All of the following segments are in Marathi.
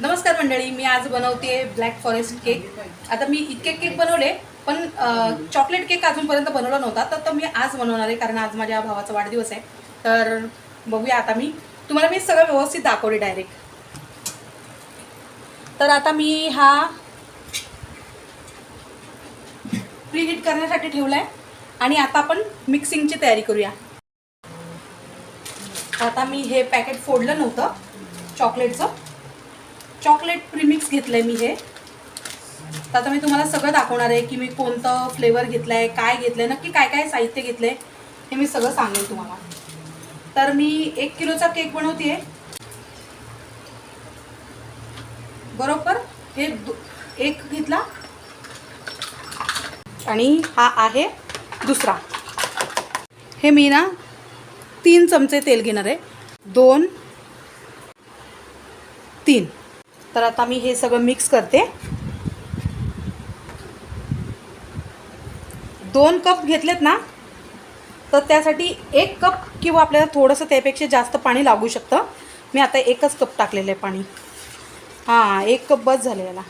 नमस्कार मंडळी मी आज बनवते ब्लॅक फॉरेस्ट केक आता मी इतके केक बनवले पण चॉकलेट केक अजूनपर्यंत बनवला नव्हता तर तो मी आज बनवणार आहे कारण आज माझ्या भावाचा वाढदिवस आहे. तर बघूया आता मी. तुम्हाला मी सगळं व्यवस्थित दाखवले डायरेक्ट तर आता मी हा प्रीहीट करण्यासाठी ठेवला आहे आणि आता आपण मिक्सिंगची तयारी करूया. आता मी हे पॅकेट फोडलं नव्हतं चॉकलेटचं चॉकलेट प्रीमिक्स घेतलं आहे मी हे. तर आता मी तुम्हाला सगळं दाखवणार आहे की मी कोणतं फ्लेवर घेतलं आहे काय घेतलं आहे नक्की काय काय साहित्य घेतलं आहे हे मी सगळं सांगेन तुम्हाला. तर मी एक किलोचा केक बनवते बरोबर? हे एक घेतला. आणि हा आहे दुसरा. हे मी ना तीन चमचे तेल घेणार आहे. दोन तीन. तर आता मी हे सगळं मिक्स करते. दोन कप घेतलेत ना तर त्यासाठी एक कप किंवा आपल्याला थोडंसं त्यापेक्षा जास्त पाणी लागू शकतं. मी आता एकच कप टाकलेलं आहे पाणी. हां एक कप बस झालं याला.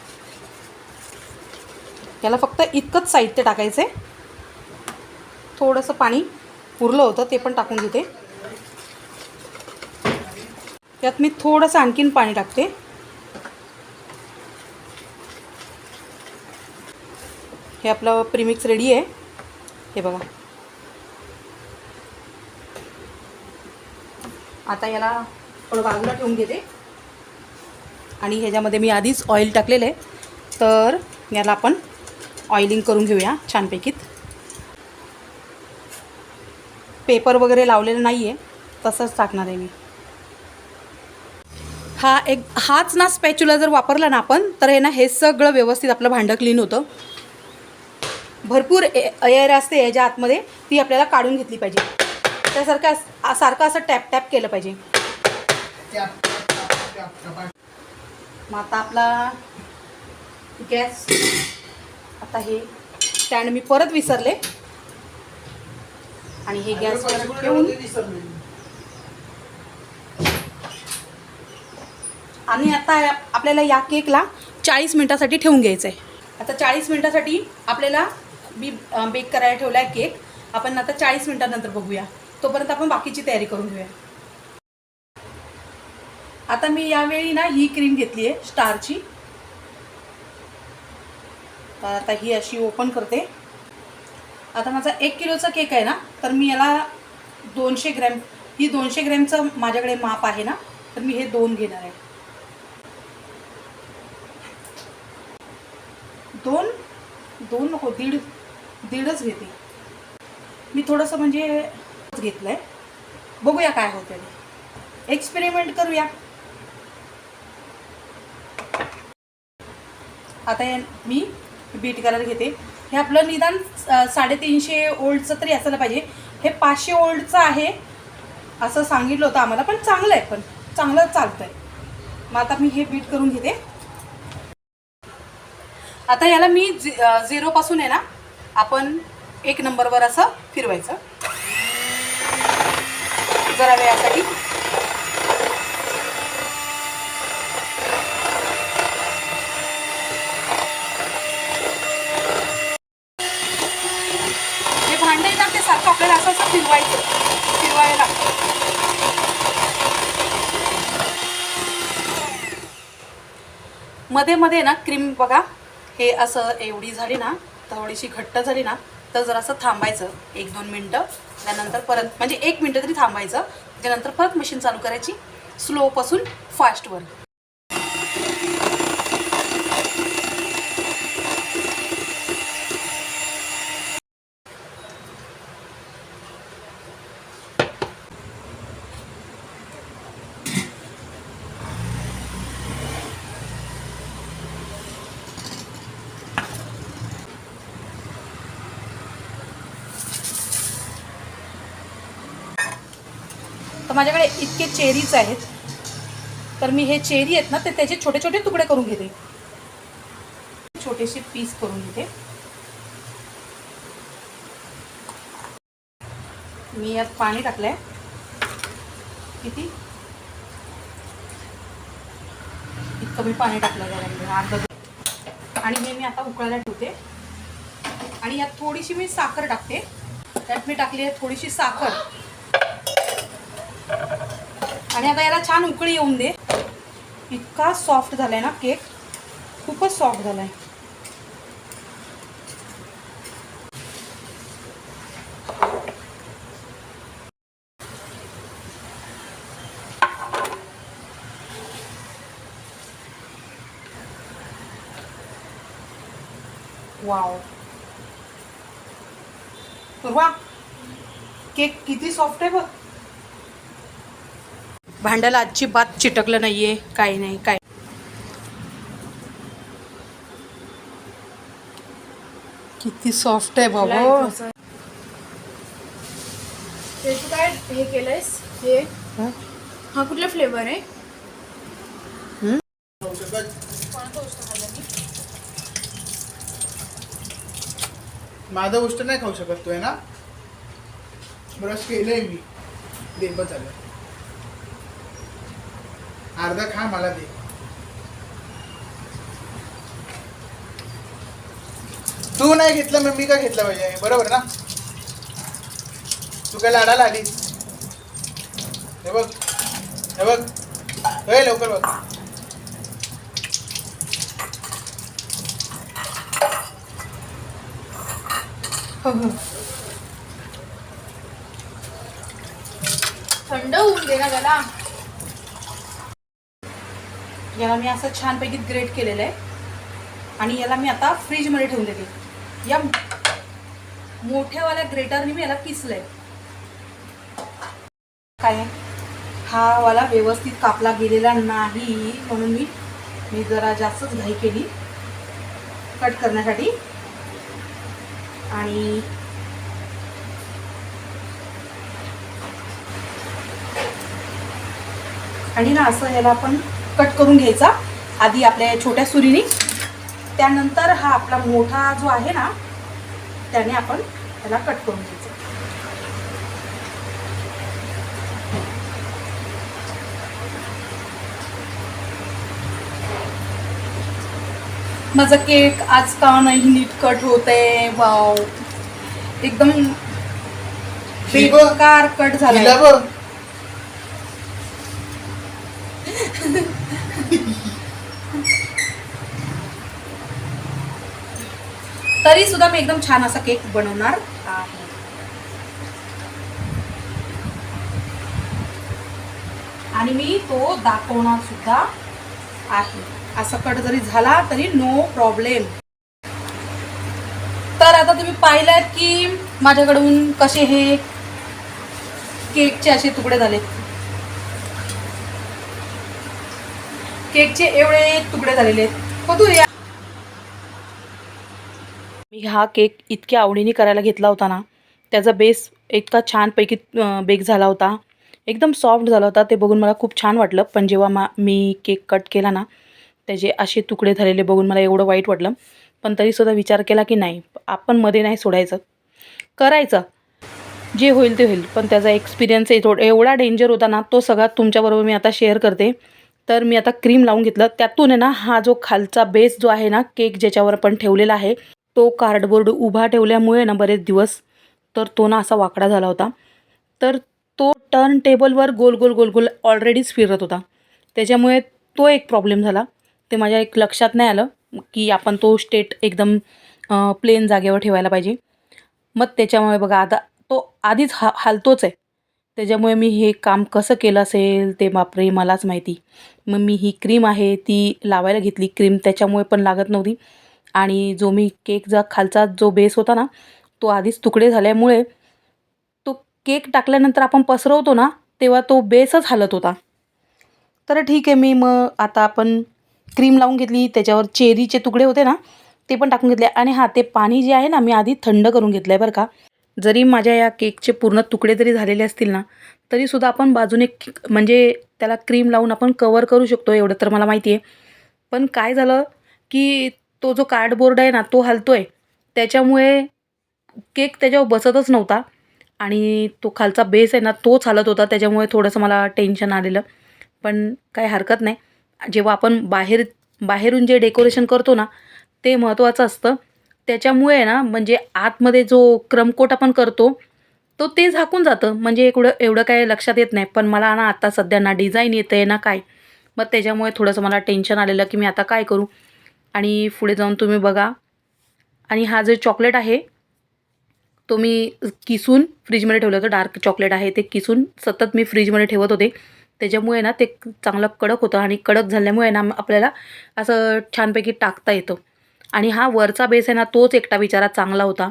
याला फक्त इतकंच साहित्य टाकायचं आहे थोडंसं पाणी पुरलं होतं ते पण टाकून घेते. त्यात मी थोडंसं आणखीन पाणी टाकते. हे आपलं प्रीमिक्स रेडी आहे. हे बघा. आता याला थोडं बाजूला ठेवून घेते. आणि ह्याच्यामध्ये मी आधीच ऑइल टाकलेलं आहे. तर याला आपण ऑइलिंग करून घेऊया छानपैकीत. पेपर वगैरे लावलेलं नाही आहे तसंच टाकणार आहे मी. हा एक हाच ना स्पॅच्युला जर वापरला ना आपण तर हे ना हे सगळं व्यवस्थित आपलं भांडं क्लीन होतं. भरपूर ए एअर असते याच्या आतमध्ये ती आपल्याला काढून घेतली पाहिजे. त्यासारखं सारखं असं टॅप टॅप केलं पाहिजे. मग आता आपला गॅस आता हे स्टँड मी परत विसरले. आणि हे गॅस ठेवून आणि आता आपल्याला या केकला चाळीस मिनटासाठी ठेवून घ्यायचं आहे आता चाळीस मिनटासाठी आपल्याला मी बेक करायला ठेवला आहे केक आपण आता चाळीस मिनटानंतर बघूया. तोपर्यंत आपण बाकीची तयारी करून घेऊया. आता मी यावेळी ना ही क्रीम घेतली आहे स्टारची तर आता ही अशी ओपन करते. आता माझा एक किलोचा केक आहे ना तर मी याला दोनशे ग्रॅम ही दोनशे ग्रॅमचं माझ्याकडे माप आहे ना तर मी हे दोन घेणार आहे. दोन दोन नको दीड दीडच घेते. मी थोडंसं म्हणजे घेतलं आहे बघूया काय होतं ते. एक्सपेरिमेंट करूया. आता मी बीट करायला घेते. हे आपलं निदान साडेतीनशे ओल्डचं तरी असायला पाहिजे. हे पाचशे ओल्डचं आहे असं सांगितलं होतं आम्हाला पण चांगलं आहे पण चांगलं चालतं आहे मग आता मी हे बीट करून घेते. आता याला मी झिरोपासून आहे ना आपण एक नंबरवर असं फिरवायचं. जरा वेळासाठी. हे भांडं आहे ना ते सारखं आपल्याला असं असं फिरवायचं. फिरवायला. लागतं मध्ये मध्ये ना क्रीम बघा. हे असं एवढी झाली ना थोडीशी घट्ट झाली ना तर जरासं थांबायचं. एक दोन मिनटं. त्यानंतर परत म्हणजे एक मिनटं तरी थांबायचं. त्यानंतर परत मशीन चालू करायची. स्लोपासून फास्टवर माझ्याकडे इतके चेरीच आहेत तर मी हे चेरी आहेत ना ते त्याचे छोटे छोटे तुकडे करून घेते. छोटेसे पीस करून घेते. मी यात पाणी टाकलंय. किती? इतकं मी पाणी टाकलं अर्धा आणि हे मी आता उकळायला ठेवते. आणि यात थोडीशी मी साखर टाकते. त्यात मी टाकली आहे थोडीशी साखर. आणि आता याला छान उकळी येऊन दे. इतका सॉफ्ट झालाय ना केक खूपच सॉफ्ट झालाय. वाव वा केक किती सॉफ्ट आहे बघ. भांड्याला अजिबात चिटकलं नाहीये काही नाही काय किती सॉफ्ट आहे बाबा. ते तू काय हे केलंयस? हे? हा? कुठला फ्लेवर आहे? माझं गोष्ट नाही खाऊ शकत तू आहे ना? ब्रश केलंय मी. दे बस झालं. अर्धा खा मला दे. तू नाही घेतलं मग मी का घेतलं पाहिजे बरोबर ना? तू काय लाडाला आली? हे बघ हे बघ. हे लवकर बघ. थंड होऊन दे ना त्याला याला मी असं छानपैकी ग्रेट केलेलं आहे. आणि याला मी आता फ्रीजमध्ये ठेवून देते. या मोठ्यावाल्या ग्रेटरने मी याला किसलंय काय हा वाला व्यवस्थित कापला गेलेला नाही म्हणून मी मी जरा जास्तच घाई केली. कट करण्यासाठी. आणि आणि ना असं ह्याला आपण कट करून घ्यायचा आधी आपल्या छोट्या सुरीने. त्यानंतर हा आपला मोठा जो आहे ना त्याने आपण त्याला कट करून घ्यायचं. माझा केक आज का नाही नीट कट होत आहे वाव एकदम. बेकार कट झाला तरी सुद्धा मी एकदम छान असा केक बनवणार आहे. आणि मी तो दाखवणार सुद्धा आहे. असा कट जरी झाला तरी नो प्रॉब्लेम तर आता तुम्ही पाहिलं की माझ्याकडून कसे हे केकचे असे तुकडे झाले केकचे एवढे तुकडे झालेले आहेत. हो तू या मी हा केक इतक्या आवडीने करायला घेतला होता ना त्याचा बेस इतका छानपैकी बेक झाला होता. एकदम सॉफ्ट झाला होता ते बघून मला खूप छान वाटलं. पण जेव्हा मा मी केक कट केला ना त्याचे असे तुकडे झालेले बघून मला एवढं वाईट वाटलं. पण तरीसुद्धा विचार केला की नाही आपण मध्ये नाही सोडायचं. करायचं. जे होईल ते होईल. पण त्याचा एक्सपिरियन्स आहे थोडं एवढा डेंजर होता ना तो सगळा तुमच्याबरोबर मी आता शेअर करते. तर मी आता क्रीम लावून घेतलं. त्यातून आहे ना हा जो खालचा बेस जो आहे ना केक ज्याच्यावर आपण ठेवलेला आहे तो कार्डबोर्ड उभा ठेवल्यामुळे ना बरेच दिवस तर तो ना असा वाकडा झाला होता. तर तो टर्न टेबलवर गोल गोल गोल गोल ऑलरेडीच फिरत होता. त्याच्यामुळे तो एक प्रॉब्लेम झाला. ते माझ्या एक लक्षात नाही आलं की आपण तो स्टेट एकदम प्लेन जागेवर ठेवायला पाहिजे. मग त्याच्यामुळे बघा आता तो आधीच हा हालतोच आहे. त्याच्यामुळे मी हे काम कसं केलं असेल ते बापरे मलाच माहिती. मग मी ही क्रीम आहे ती लावायला घेतली. क्रीम त्याच्यामुळे पण लागत नव्हती. आणि जो मी केकचा खालचा जो बेस होता ना तो आधीच तुकडे झाल्यामुळे तो केक टाकल्यानंतर आपण पसरवतो ना तेव्हा तो बेसच हलत होता. तर ठीक आहे मी मग आता आपण क्रीम लावून घेतली त्याच्यावर चेरीचे तुकडे होते ना ते पण टाकून घेतले. आणि हां ते पाणी जे आहे ना मी आधी थंड करून घेतलं आहे बरं का. जरी माझ्या या केकचे पूर्ण तुकडे जरी झालेले असतील ना तरीसुद्धा आपण बाजूने म्हणजे त्याला क्रीम लावून आपण कवर करू शकतो एवढं तर मला माहिती आहे पण काय झालं की तो जो कार्डबोर्ड आहे ना तो हलतो आहे त्याच्यामुळे केक त्याच्यावर बसतच नव्हता. आणि तो खालचा बेस आहे ना तोच हलत होता. त्याच्यामुळे थोडंसं मला टेन्शन आलेलं. पण काही हरकत नाही. जेव्हा आपण बाहेर बाहेरून जे डेकोरेशन करतो ना ते महत्त्वाचं असतं. त्याच्यामुळे ना म्हणजे आतमध्ये जो क्रमकोट आपण करतो तो ते झाकून जातं. म्हणजे एवढं एवढं काय लक्षात येत नाही. पण मला ना आता सध्या ना डिझाईन येतं आहे ना काय मग त्याच्यामुळे थोडंसं मला टेन्शन आलेलं की मी आता काय करू? आणि पुढे जाऊन तुम्ही बघा. आणि हा जो चॉकलेट आहे तो मी किसून फ्रीजमध्ये ठेवलं होतं. डार्क चॉकलेट आहे ते किसून सतत मी फ्रीजमध्ये ठेवत होते. त्याच्यामुळे ना ते चांगलं कडक होतं आणि कडक झाल्यामुळे ना आपल्याला असं छानपैकी टाकता येतं. आणि हा वरचा बेस आहे ना तोच एकटा बिचारा चांगला होता.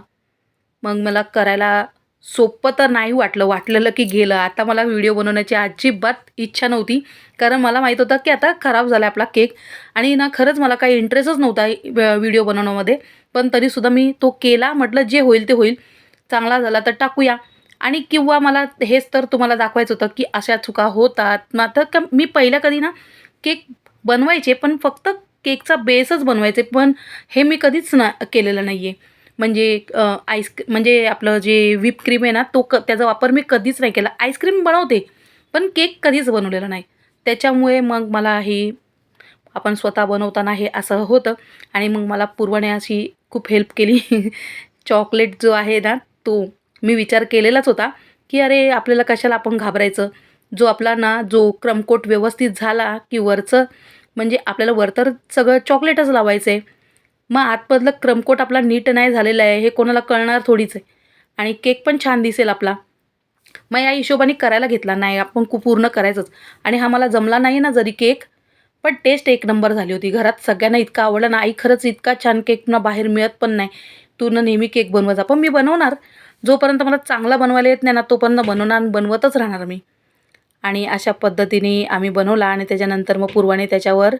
मग मला करायला सोपं तर नाही वाटलं. वाटलेलं की गेलं. आता मला व्हिडिओ बनवण्याची अजिबात इच्छा नव्हती. कारण मला माहीत होतं की आता खराब झाला आपला केक. आणि ना खरंच मला काही इंटरेस्टच नव्हता व्हिडिओ बनवण्यामध्ये. पण तरीसुद्धा मी तो केला. म्हटलं जे होईल ते होईल. चांगला झाला तर टाकूया. आणि किंवा मला हेच तर तुम्हाला दाखवायचं होतं की अशा चुका होतात. मात्र का मी पहिल्या कधी ना केक बनवायचे. पण फक्त केकचा बेसच बनवायचे. पण हे मी कधीच ना केलेलं नाही आहे म्हणजे आईस म्हणजे आपलं जे व्हिप क्रीम आहे ना तो क त्याचा वापर मी कधीच नाही केला. आईस्क्रीम बनवते पण केक कधीच बनवलेला नाही. त्याच्यामुळे मग मला हे आपण स्वतः बनवताना हे असं होतं आणि मग मला पुरवण्याशी अशी खूप हेल्प केली. चॉकलेट जो आहे ना तो मी विचार केलेलाच होता की अरे आपल्याला कशाला आपण घाबरायचं? जो आपला ना जो क्रमकोट व्यवस्थित झाला की वरचं म्हणजे आपल्याला वर तर सगळं चॉकलेटच लावायचं आहे मग आतमधलं क्रमकोट आपला नीट नाही झालेला आहे हे कोणाला कळणार थोडीच आहे. आणि केक पण छान दिसेल आपला. मग या हिशोबाने करायला घेतला. नाही आपण खूप पूर्ण करायचंच. आणि हा मला जमला नाही ना जरी केक पण टेस्ट एक नंबर झाली होती. घरात सगळ्यांना इतका आवडला ना आई खरंच इतका छान केक ना बाहेर मिळत पण नाही. तू ना नेहमी केक बनवायचा पण मी बनवणार. जोपर्यंत मला चांगला बनवायला येत नाही ना तोपर्यंत बनवणार बनवतच राहणार मी. आणि अशा पद्धतीने आम्ही बनवला आणि त्याच्यानंतर मग पूर्वाने त्याच्यावर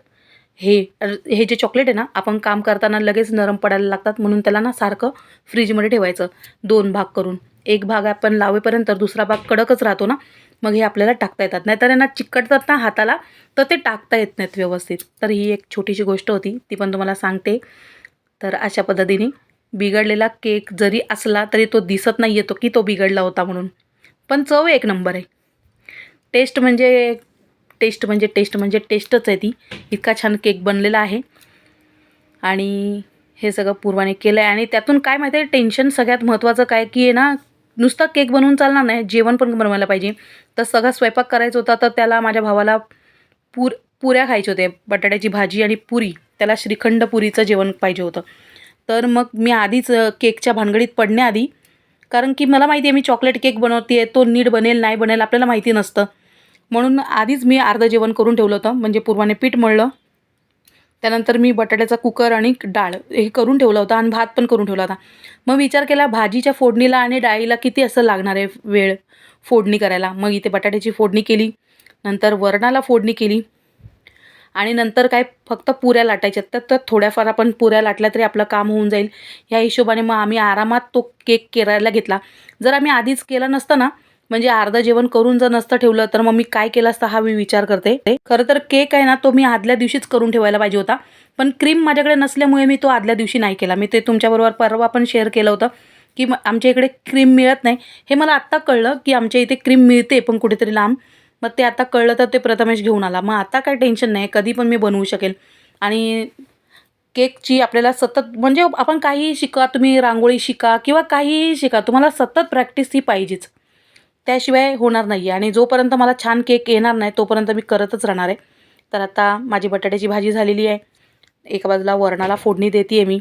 हे हे जे चॉकलेट आहे ना आपण काम करताना लगेच नरम पडायला लागतात म्हणून त्याला ना सारखं फ्रीजमध्ये ठेवायचं. दोन भाग करून. एक भाग आपण लावेपर्यंत दुसरा भाग कडकच राहतो ना मग हे आपल्याला टाकता येतात. नाहीतर यांना चिकटतात ना हाताला तर ते टाकता येत नाहीत व्यवस्थित. तर ही एक छोटीशी गोष्ट होती ती पण तुम्हाला सांगते. तर अशा पद्धतीने बिघडलेला केक जरी असला तरी तो दिसत नाही येतो की तो बिघडला होता म्हणून. पण चव एक नंबर आहे. टेस्ट म्हणजे टेस्ट म्हणजे टेस्ट म्हणजे टेस्टच आहे ती. इतका छान केक बनलेला आहे. आणि हे सगळं पूर्वाने केलं आहे आणि त्यातून काय माहिती आहे टेन्शन सगळ्यात महत्त्वाचं काय की आहे ना नुसता केक बनवून चालणार नाही जेवण पण बनवायला पाहिजे. तर सगळा स्वयंपाक करायचा होता तर त्याला माझ्या भावाला पूर पुऱ्या खायचे होते बटाट्याची भाजी आणि पुरी. त्याला श्रीखंड पुरीचं जेवण पाहिजे होतं. तर मग मी आधीच केकच्या भानगडीत पडण्याआधी कारण की मला माहिती आहे मी चॉकलेट केक बनवते आहे तो नीट बनेल नाही बनेल आपल्याला माहिती नसतं. म्हणून आधीच मी अर्धं जेवण करून ठेवलं होतं. म्हणजे पूर्वाने पीठ मळलं. त्यानंतर मी बटाट्याचा कुकर आणि डाळ हे करून ठेवलं होतं आणि भात पण करून ठेवला होता. मग विचार केला भाजीच्या फोडणीला आणि डाळीला किती असं लागणार आहे वेळ फोडणी करायला? मग इथे बटाट्याची फोडणी केली. नंतर वरणाला फोडणी केली. आणि नंतर काय फक्त पुऱ्या लाटायच्या. तर तर थोड्याफार आपण पुऱ्या लाटल्या तरी आपलं काम होऊन जाईल. ह्या हिशोबाने मग आम्ही आरामात तो केक करायला घेतला. जर आम्ही आधीच केला नसतं ना म्हणजे अर्धं जेवण करून जर नसतं ठेवलं तर मग मी काय केलं असतं हा मी विचार करते. खरं तर केक आहे ना तो मी आदल्या दिवशीच करून ठेवायला पाहिजे होता. पण क्रीम माझ्याकडे नसल्यामुळे मी तो आदल्या दिवशी नाही केला. मी ते तुमच्याबरोबर परवा पण शेअर केलं होतं की आमच्या इकडे क्रीम मिळत नाही. हे मला आत्ता कळलं की आमच्या इथे क्रीम मिळते पण कुठेतरी लांब. मग ते आता कळलं तर ते प्रथमेश घेऊन आला. मग आता काय टेन्शन नाही. कधी पण मी बनवू शकेल. आणि केकची आपल्याला सतत म्हणजे आपण काहीही शिका तुम्ही रांगोळी शिका किंवा काहीही शिका तुम्हाला सतत प्रॅक्टिस ही पाहिजेच. त्याशिवाय होणार नाही आहे आणि जोपर्यंत मला छान केक येणार नाही तोपर्यंत मी करतच राहणार आहे. तर आता माझी बटाट्याची भाजी झालेली आहे. एका बाजूला वरणाला फोडणी देते आहे मी.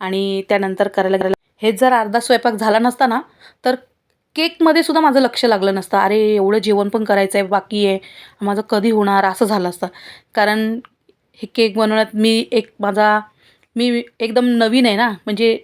आणि त्यानंतर करायला करायला हेच जर अर्धा स्वयंपाक झाला नसता ना तर केकमध्ये सुद्धा माझं लक्ष लागलं नसतं. अरे एवढं जेवण पण करायचं आहे बाकी आहे. माझं कधी होणार? असं झालं असतं. कारण हे केक बनवण्यात मी एक माझा मी एकदम नवीन आहे ना. म्हणजे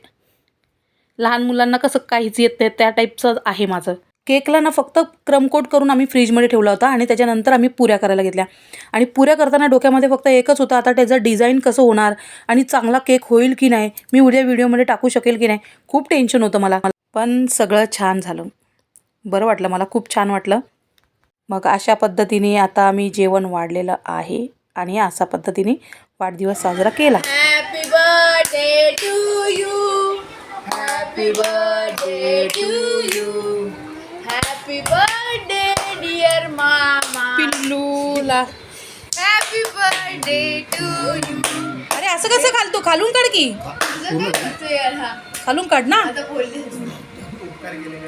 लहान मुलांना कसं काहीच येत नाही त्या टाईपचं आहे माझं. केकला ना फक्त क्रमकोट करून आम्ही फ्रीजमध्ये ठेवला होता आणि त्याच्यानंतर आम्ही पुऱ्या करायला घेतल्या. आणि पुऱ्या करताना डोक्यामध्ये फक्त एकच होतं आता त्याचं डिझाईन कसं होणार आणि चांगला केक होईल की नाही मी उद्या व्हिडिओमध्ये टाकू शकेल की नाही खूप टेन्शन होतं मला. पण सगळं छान झालं. बरं वाटलं मला खूप छान वाटलं. मग अशा पद्धतीने आता आम्ही जेवण वाढलेलं आहे आणि अशा पद्धतीने वाढदिवस साजरा केला. Happy birthday to you happy birthday to पिल्लूला happy birthday to you अरे असं कसं घालतो खालून काढ की. खालून काढ ना. आता बोलली उपकार केले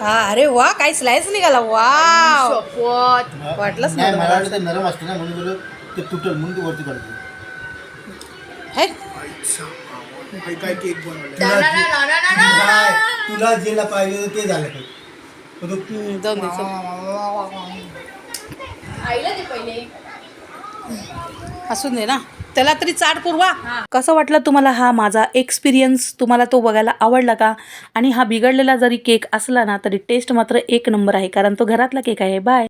हा अरे वा काय स्लाइस निघाला. वा वाटलंच नाही मला. वाटलं ते नरम असते ना म्हणून बोललो ते तुटल म्हणून ते वरती काढतो. है? काय काय केक बनवले ना, ना, ना, ना, ना, ना, ना. तुला जेला पाहिजे होतं ते झालं हम्म, जाऊन दे चल. आईला दे पहिले. असून दे ना. त्याला तरी चाट पुरवा. कसं वाटलं तुम्हाला हा माझा एक्सपिरियन्स तुम्हाला तो बघायला आवडला का? आणि हा बिघडलेला जरी केक असला ना तरी टेस्ट मात्र एक नंबर आहे कारण तो घरातला केक आहे. बाय